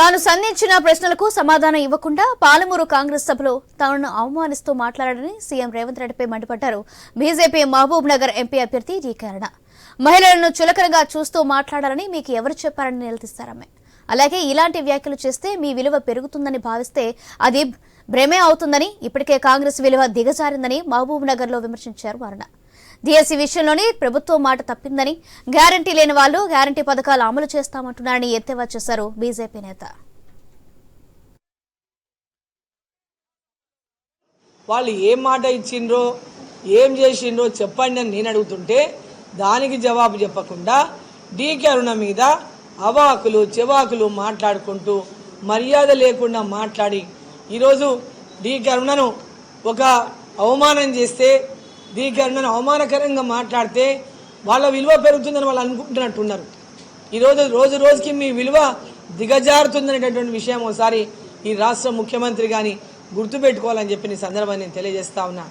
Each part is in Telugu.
తాను సంధించిన ప్రశ్నలకు సమాధానం ఇవ్వకుండా పాలమూరు కాంగ్రెస్ సభలో తనను అవమానిస్తూ మాట్లాడారని సీఎం రేవంత్ రెడ్డిపై మండిపడ్డారు. బీజేపీ మహబూబ్ నగర్ ఎంపీ అభ్యర్థి డీకరణ మహిళలను చులకనగా చూస్తూ మాట్లాడారని మీకు ఎవరు చెప్పారని నిలదీస్తారామె అలాగే ఇలాంటి వ్యాఖ్యలు చేస్తే మీ విలువ పెరుగుతుందని భావిస్తే అది భ్రమే అవుతుందని ఇప్పటికే కాంగ్రెస్ విలువ దిగజారిందని మహబూబ్ నగర్లో విమర్శించారు వరుణ. డిఎస్సీ విషయంలోనే ప్రభుత్వం మాట తప్పిందని గ్యారంటీ లేని వాళ్ళు గ్యారంటీ పథకాలు అమలు చేస్తామంటున్నారని ఎత్తేవా చేశారు బీజేపీ నేత. వాళ్ళు ఏం మాట ఇచ్చిండ్రో ఏం చేసిండ్రో చెప్పండి అని నేను అడుగుతుంటే దానికి జవాబు చెప్పకుండా డీకే అరుణ మీద అవాకులు చెవాకులు మాట్లాడుకుంటూ మర్యాద లేకుండా మాట్లాడి ఈరోజు డీకే అరుణను ఒక అవమానం చేస్తే డీకే అరుణను అవమానకరంగా మాట్లాడితే వాళ్ళ విలువ పెరుగుతుందని వాళ్ళు అనుకుంటున్నట్టున్నారు. ఈరోజు రోజు రోజుకి మీ విలువ దిగజారుతుందనేటటువంటి విషయం ఒకసారి ఈ రాష్ట్ర ముఖ్యమంత్రి కానీ గుర్తుపెట్టుకోవాలని చెప్పి సందర్భాన్ని నేను తెలియజేస్తా ఉన్నా.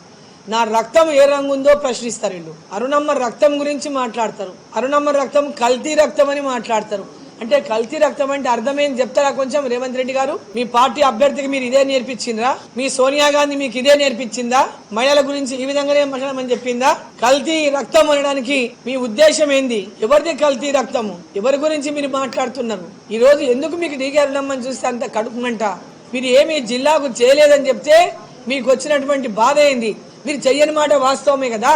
నా రక్తం ఏ రంగు ఉందో ప్రశ్నిస్తారు వీళ్ళు. అరుణమ్మ రక్తం గురించి మాట్లాడతారు. అరుణమ్మ రక్తం కల్తీ రక్తం అని మాట్లాడతారు. అంటే కల్తీ రక్తం అంటే అర్థమైంది చెప్తారా కొంచెం రేవంత్ రెడ్డి గారు? మీ పార్టీ అభ్యర్థికి మీరు ఇదే నేర్పించిందా మీ సోనియా గాంధీ మీకు ఇదే నేర్పించిందా? మహిళల గురించి ఈ విధంగానే మాట్లాడమని చెప్పిందా? కల్తీ రక్తం అనడానికి మీ ఉద్దేశం ఏంది? ఎవరిది కల్తీ రక్తము? ఎవరి గురించి మీరు మాట్లాడుతున్నారు? ఈ రోజు ఎందుకు మీకు డీకేరమ్మని చూస్తే అంత కడుపుమంట? మీరు ఏమి జిల్లాకు చేయలేదని చెప్తే మీకు వచ్చినటువంటి బాధ ఏంది? మీరు చెయ్యని మాట వాస్తవమే కదా?